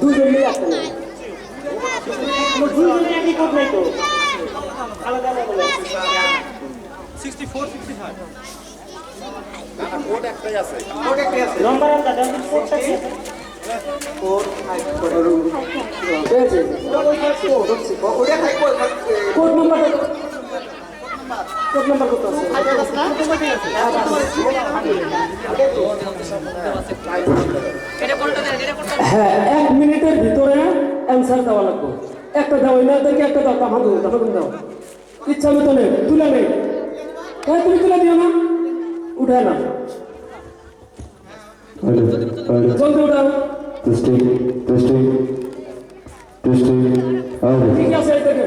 দুজন মিলে আসতে না দুজন একই কোট নাই তো আলাদা আলাদা বলে। নম্বর আনতে দেন কোটটা কি পেয়েছে ওটা কোড নাম্বার কোড নাম্বার কত আছে হ্যাঁ এক মিনিটের ভিতরে অ্যান্সার দেওয়া লাগবে। একটা দাও না দেখে একটা দাও তামাদ তখন দাও ইচ্ছা মতো নেই তুলে নেই হ্যাঁ তুমি তুলে দিও না। উঠে না জলদি উঠাও testing, testing, ঠিক আছে দেখে।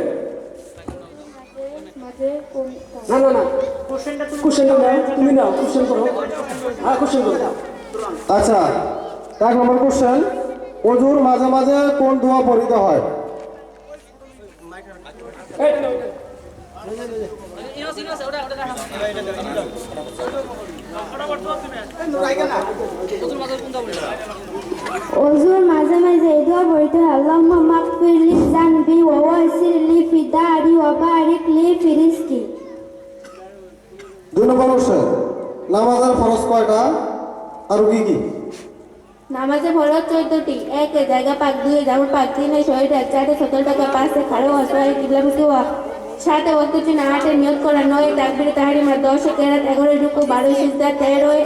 না না না। কোশ্চেনটা নাও তুমি নাও কোশ্চেন করো। হ্যাঁ কোশ্চেন করো। আচ্ছা এক নম্বর কোশ্চেন অজুর মাঝে মাঝে কোন দোয়া পড়িতে হয়? এই নাও, অজুর মাঝে মাঝে এই দোয়া পড়তে হয় আল্লাহুম্মা মাগফির লি যানবি ওয়া ওয়াসির লি ফি দারি ওয়া বারিক লি ফি রিজকি দুই নম্বর কোশ্চেন নামাজের ফরজ কয়টা আর কি কি? নামাজে ফরজ চোদ্দটি এক জায়গা পাক দুই জামা পাক তিন ছয়টা চারটে সতেরো টাকা পাঁচে খাড়ো অসহায় কিবলামুখী সাতে বত্রিশ না আটে নিয়োগ করা নয় তাকবির তাহারিমা দশে কেরাত এগারো রুকু বারো সিজদা তেরোয়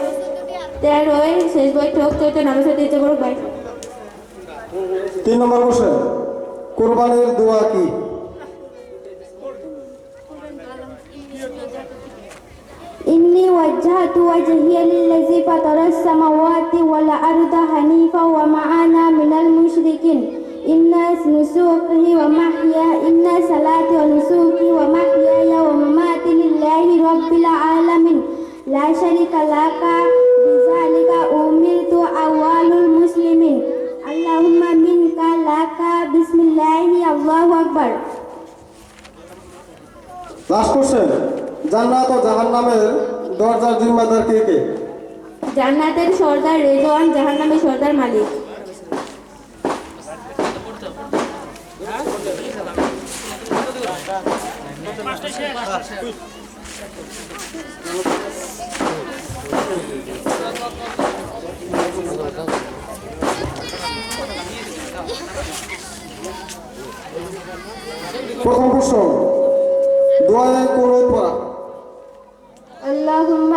তেরোয় শেষ বই ঠোক চৈত্য নামাজে দিতে বড় ভাই তিন নম্বর কোশ্চেন কোরবানির দোয়া কি إني وجهت وجهي للذي فطر السماوات والأرض حنيفا وما أنا من المشركين إن نسوقي ومحيا إن صلاتي ونسوقي ومحياي ومماتي لله رب العالمين لا شريك لك بذلك أمرت أول المسلمين اللهم منك لك بسم الله الله أكبر লাস্ট কোশ্চেন জান্নাত ও জাহান্নামের দরজার জিম্মাদার কে কে জান্নাতের সর্দার রেজওয়ান জাহান্নামের সর্দার মালিক প্রথম প্রশ্ন দোয়ায় কোরআন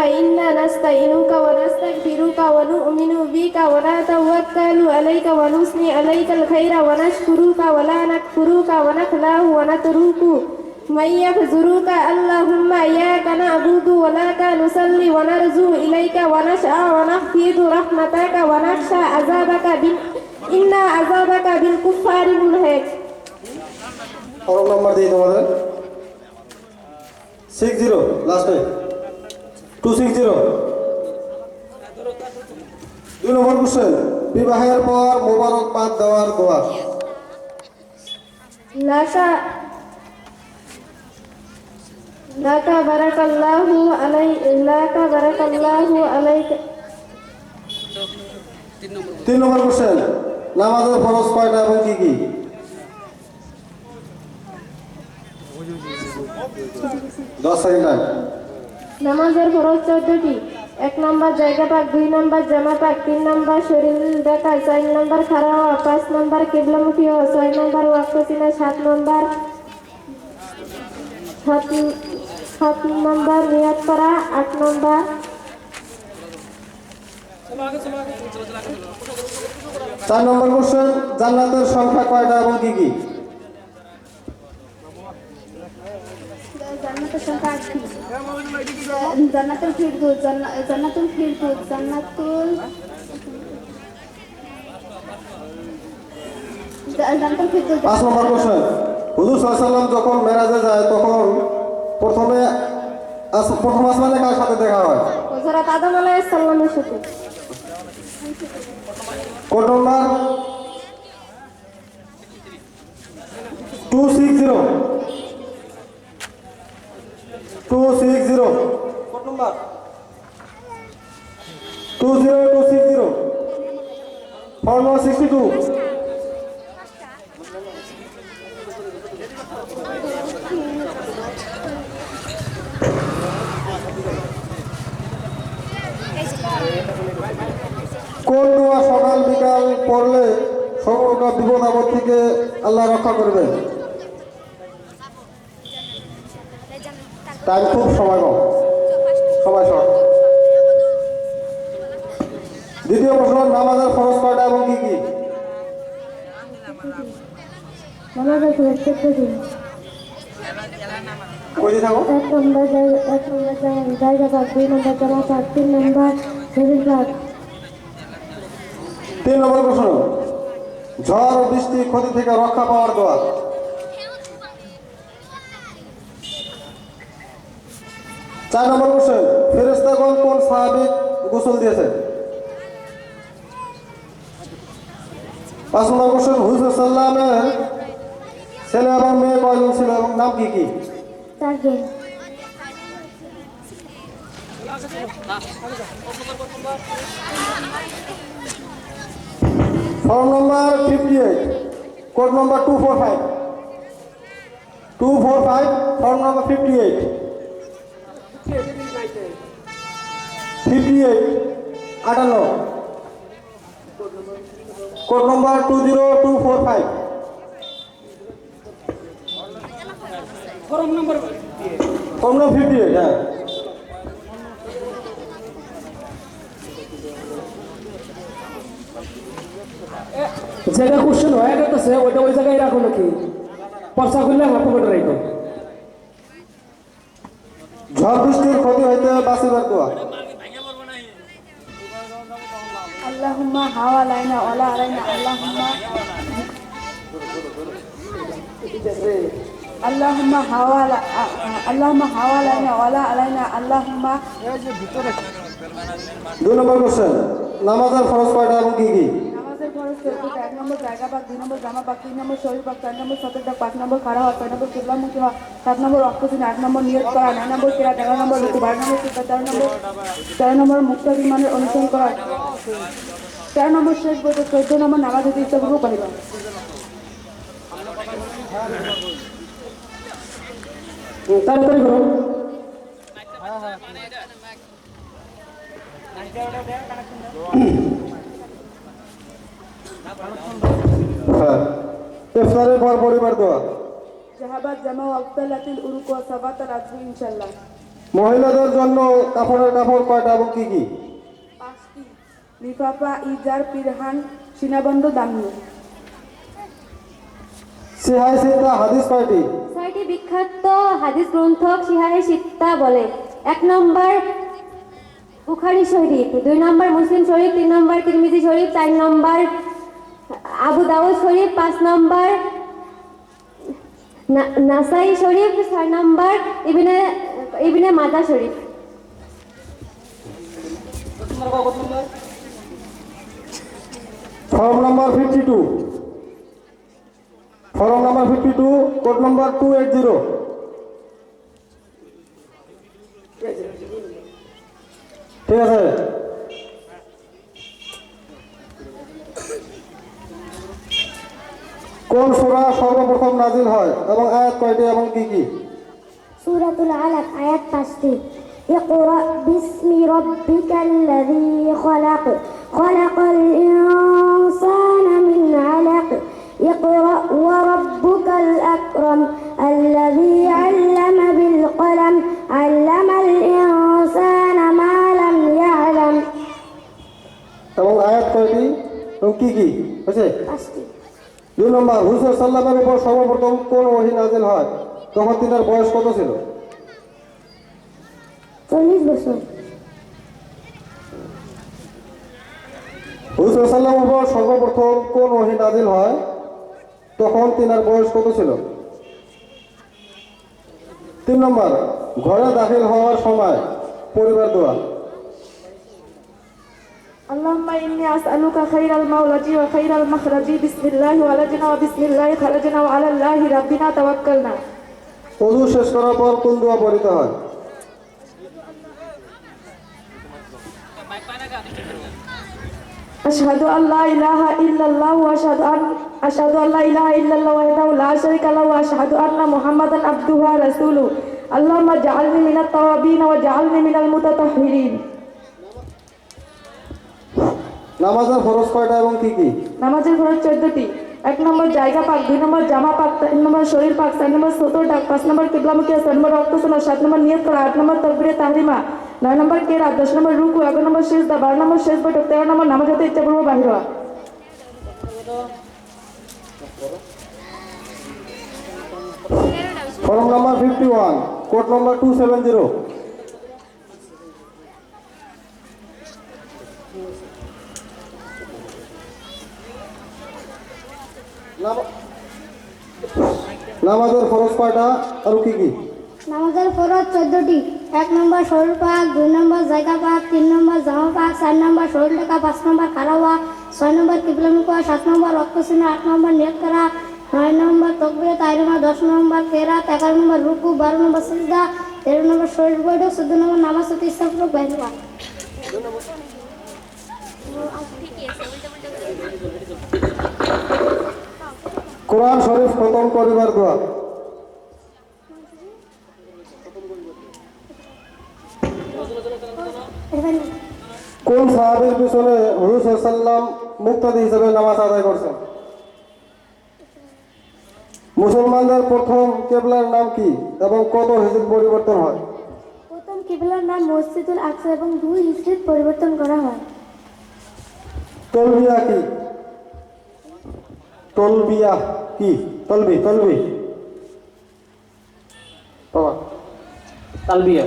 إنا نستعينك ونستغفرك ونؤمن بك ونتوكل عليك ونثني عليك الخير ونشكرك ولا نكفرك ونخلاه ونترك من يفزرك اللهم إياك نعبد ولك نصلي ونرجو إليك ونشأ ونخفض رحمتك ونخشى عذابك بال... إن عذابك بالكفار ملحق ফরম নাম্বার দিই তোমাদের সিক্স জিরো লাস্টে two six zero. দুই নম্বর কোশ্চেন বিবাহের পর মোবারকবাদ দেওয়ার দোয়া। লাকা বারাকাল্লাহু আলাই লাকা বারাকাল্লাহু আলাইকা। তিন নম্বর কোশ্চেন নামাজের ফরজ কয়টা এবং কি কি? দশ সেকেন্ড নামাজের ফরজ চোদ্দটি। এক নম্বর জায়গা পাক, দুই নম্বর জামা পাক, তিন নম্বর শরীর দেখা চার নম্বর খাড়া হওয়া, পাঁচ নম্বর কেবলামুখী হওয়া, ছয় নম্বর ওয়াক্ত চিনা সাত নম্বর সাত নম্বর নিয়াত করা, আট নম্বর চার নম্বর কোশ্চেন, জান্নাতের সংখ্যা কয়টা এবং কি কি? জান্নাতের সংখ্যা আটটি জান্নাতুল ফিরদৌস জান্না- জান্নাতুল ফিরদৌস জান্নাতুল জা- জান্নাতুল ফিরদৌস পাঁচ নম্বর কোশ্চেন হুজুর সাল্লাম যখন মেরাজে যায় তখন প্রথমে প্রথম আসমানে কার সাথে দেখা হয়? হযরত আদম আলাইহিস সালামের সাথে। Code number? Two six zero two six zero code number two zero two six zero four number sixty two কোন দোয়া সকাল বিকাল পড়লে সমগ্র বিপদ আপদ থেকে আল্লাহ রক্ষা করবে টাইম খুব সময় কম। সময় শর্ট দ্বিতীয় প্রশ্ন নামাজের খরচ কয়টা এবং কি কি? এক নম্বর জায়গা এক নম্বর জায়গা জায়গা পাক দুই নম্বর জামা পাক তিন নম্বর তিন নম্বর প্রশ্ন ঝড় বৃষ্টি ক্ষতি থেকে রক্ষা পাওয়ার দোয়া। চার নম্বর কোশ্চেন ফেরেস্তাগণ কোন সাহাবিক গোসল দিয়েছে? পাঁচ নম্বর কোশ্চেন হুজুর সাল্লামের ছেলে এবং মেয়ে কয়জন ছিল এবং নাম কি কি? Form number fifty eight code number two four five two four five form number fifty eight fifty eight আটান্ন। Code number two zero two four five. Form number form number fifty eight হ্যাঁ যেটা question হয়ে গেছে ওইটা ওই জায়গায় রাখো নাকি? পয়সা করলে আমার পকেটে রাখো। ঝড় বৃষ্টির ক্ষতি হইতে বাঁচিবার দোয়া اللهم حوالينا ولا علينا اللهم اللهم حوالي اللهم حوالينا ولا علينا اللهم দুই নম্বর কোশ্চেন নামাজের খরচ কয়টা এবং কি কি চলতে এক নম্বর জায়গা পাক দুই নম্বর জামা পাক তিন নম্বর শরীর পাক চার নম্বর সতের ডাক পাঁচ নম্বর খাড়া হওয়া ছয় নম্বর কিবলামুখী হওয়া সাত নম্বর অক্ষদিন আট নম্বর নিয়োগ করা নয় নম্বর কেরা তেরো নম্বর রুকু বারো নম্বর চিন্তা তেরো নম্বর তেরো নম্বর মুক্ত বিমানের অনুসরণ করা। তেরো নম্বর শেষ বইতে চোদ্দ নম্বর নামাজ হতে ইচ্ছাপূর্বক পাইবা হুম, তাড়াতাড়ি করো হ্যাঁ ইফতারের পর পরিবার দোয়া জাহাবাদ জামা ওয়াক্তালাতিল উরুক ওয়া ইনশাল্লাহ মহিলাদের জন্য কাপড়ের কাপড় কয়টা এবং কি কি? পাঁচটি। লিফাফা ইজার পিরহান সীনাবন্ধ দামি সিহাই সিদ্ধা হাদিস কয়টি? ছয়টি বিখ্যাত হাদিস গ্রন্থ সিত্তা বলে। এক নম্বর বুখারি শরীফ দুই নম্বর মুসলিম শরীফ তিন নম্বর তিরমিজি শরীফ চার নম্বর আবু দাউদ শরীফ পাঁচ নম্বর নাসাই শরীফ ছয় নম্বর, ইবিনে ইবিনে মাদা শরীফ। Form number fifty two form number fifty two code number two eight zero ঠিক আছে? কোন সুরা সর্বপ্রথম নাজিল হয় এবং আয়াত কয়টি এবং কি কি সূরাতুল আলাক আয়াত পাঁচটি اقرأ باسم ربك الذي خلق خلق الإنسان নম্বর হুসুর সাল্লামের উপর সর্বপ্রথম কোন ওহি নাজিল হয়? তখন তিনার বয়স কত ছিল? চল্লিশ বছর। হুসুর সাল্লামের উপর সর্বপ্রথম কোন ওহি নাজিল হয়? তখন তিনার বয়স কত ছিল? তিন নম্বর ঘরে দাখিল হওয়ার সময় পরিবার দোয়া اللهم إني أسألك خير المولد وخير المخرج. بسم الله ولدنا وبسم الله خرجنا وعلى الله ربنا توكلنا. অজু শেষ بار পর دعا দোয়া পড়িতে أشهد أن لا إله إلا الله وأشهد أن أشهد أن لا إله إلا الله وحده لا شريك له وأشهد أن محمدا عبده ورسوله. اللهم اجعلني من التوابين واجعلني من المتطهرين. নামাজের ফরজ কয়টা এবং কি কি? নামাজের খরচ চোদ্দটি। এক নম্বর জায়গা পাক দুই নম্বর জামা পাক তিন নম্বর শরীর পাক চার নম্বর সতর ডাক পাঁচ নম্বর কিবলামুখী ছয় নম্বর রক্তসোনা সাত নম্বর নিয়ত করা আট নম্বর তকবিরে তাহরিমা নয় নম্বর কেরা দশ নম্বর রুকু এগারো নম্বর শেষ দা বারো নম্বর শেষ বৈঠক তেরো নম্বর নামাজ হতে ইচ্ছা করব বাহির form number fifty one code number two seven zero নামাজের ফরজ কয়টা আর কি কি? নামাজের ফরজ চোদ্দটি। এক নম্বর শরীর পাক দুই নম্বর জায়গা পাক তিন নম্বর জামা পাক চার নম্বর শরীর লেখা পাঁচ নম্বর খাড়া হওয়া ছয় নম্বর কিবলামুখ সাত নম্বর রক্ত চিহ্ন আট নম্বর নিয়োগ করা নয় নম্বর তকবিরে তাইরমা দশ নম্বর কেরাত এগারো নম্বর রুকু বারো নম্বর সিজদা তেরো নম্বর শরীর বৈঠক চোদ্দ নম্বর নামাজ হতে ইচ্ছাপূর্বক বাইর হওয়া কোরআন শরীফ খতম করিবার দোয়া কোন সাহাবের পিছনে হুজুর সাল্লাম মুক্তাদি হিসেবে নামাজ আদায় করছেন? মুসলমানদের প্রথম কেবলার নাম কি এবং কত হিজরি পরিবর্তন হয়? প্রথম কিবলার নাম মসজিদুল আকসা এবং দুই হিজরিত পরিবর্তন করা হয়। তলবিয়া কি? তলবিয়া কি তলবি তলবি বাবা তালবিয়া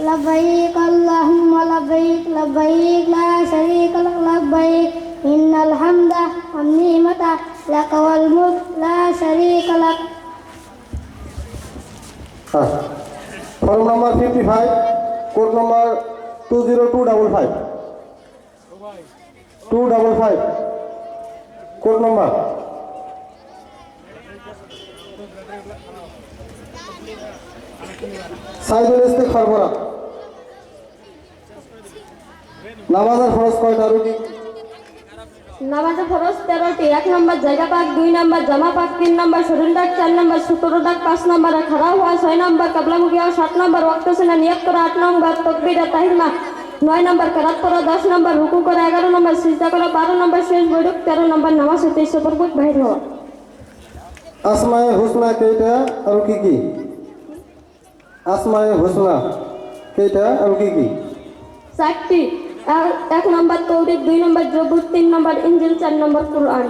لبيك اللهم لبيك لبيك لا شريك لك لبيك إن الحمد والنعمة لك والملك لا شريك لك হ্যাঁ form number fifty five code number two zero two double five two double five Code number? Saidul ইস্তেক খরবরা নামাজের খরচ কয়টা কি নামাজে ফরজ তেরোটি। এক নম্বর জায়গা পাক, দুই নম্বর জামা পাক, তিন নম্বর শরীর ডাক, চার নম্বর সতেরো ডাক, পাঁচ নম্বর খাড়া হওয়া, ছয় নম্বর কাবলামুখী হওয়া, সাত নম্বর রক্ত সেনা নিয়োগ করা, আট নম্বর তকবির তাহিরমা নয় নম্বর কেরাত করা দশ নম্বর রুকু করা এগারো নম্বর সিজদা করা বারো নম্বর শেষ বৈঠক তেরো নম্বর নামাজ হতে সতর্ক বাহির হওয়া। আসমায়ে হুসনা কেইটা আর কি কি? আসমায়ে হুসনা কেইটা আর কি কি? চারটি। এক- এক নম্বর তৌরিক দুই নম্বর জবুর তিন নম্বর ইঞ্জিল চার নম্বর কুরআন।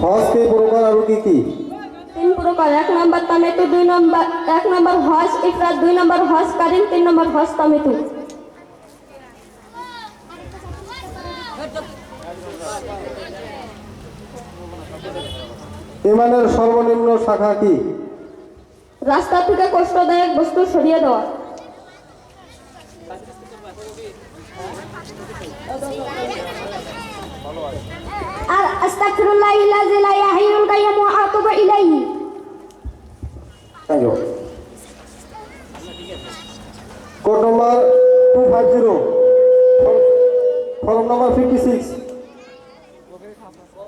হজ কে প্রকার আর কি কি? তিন প্রকার এক নম্বর তামেতু দুই নম্বর এক নম্বর হজ ইফরাত দুই নম্বর হজ কারিম তিন নম্বর হজ তামেতু। ইমানের সর্বনিম্ন শাখা কি? রাস্তা থেকে কষ্টদায়ক বস্তু সরিয়ে দেওয়া। আর আস্তাগফিরুল্লাহ ইলাজি লা ইয়াহিউল কাইয়্যুম ওয়া আতুবু ইলাইহি। আয়ো code number 250 form number 56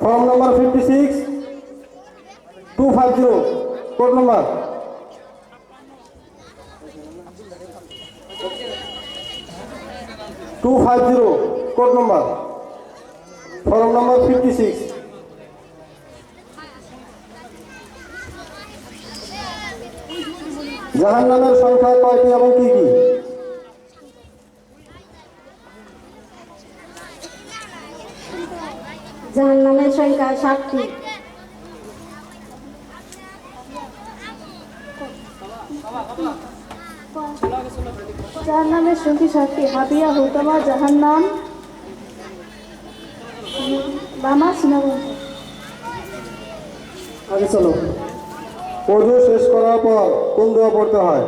form number 56 two five zero, code number? Two five zero, code number? Form number fifty six. জাহান নামের সংখ্যা কয়টি এবং কি কি? জাহান্নামের সংখ্যা সাতটি। যার নামের সঙ্গী সাথী হাবিয়া হুতামা যাহার নাম বামা সিনাগঞ্জ আগে চলো। শেষ করার পর কোন দোয়া পড়তে হয়?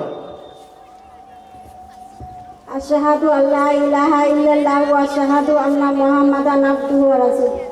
আল্লাহ ইলাহা ইল্লাল্লাহু ওয়া আশহাদু আন্না মুহাম্মাদান আবদুহু ওয়া রাসূলুহু।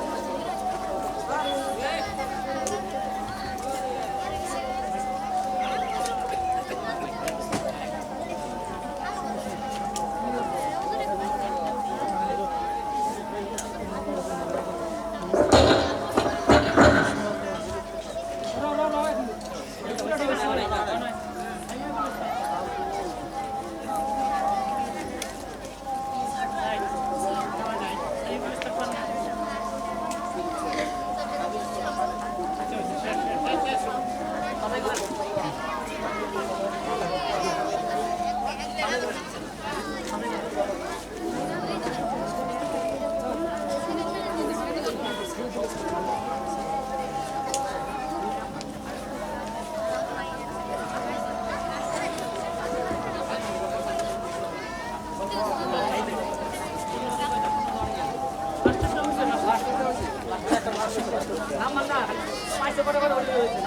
তিন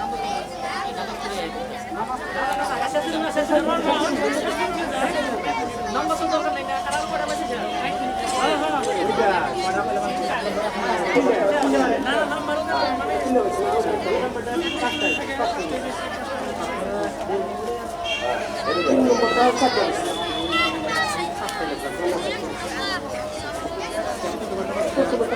নম্বরটা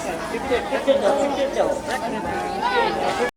着てっちゃおう。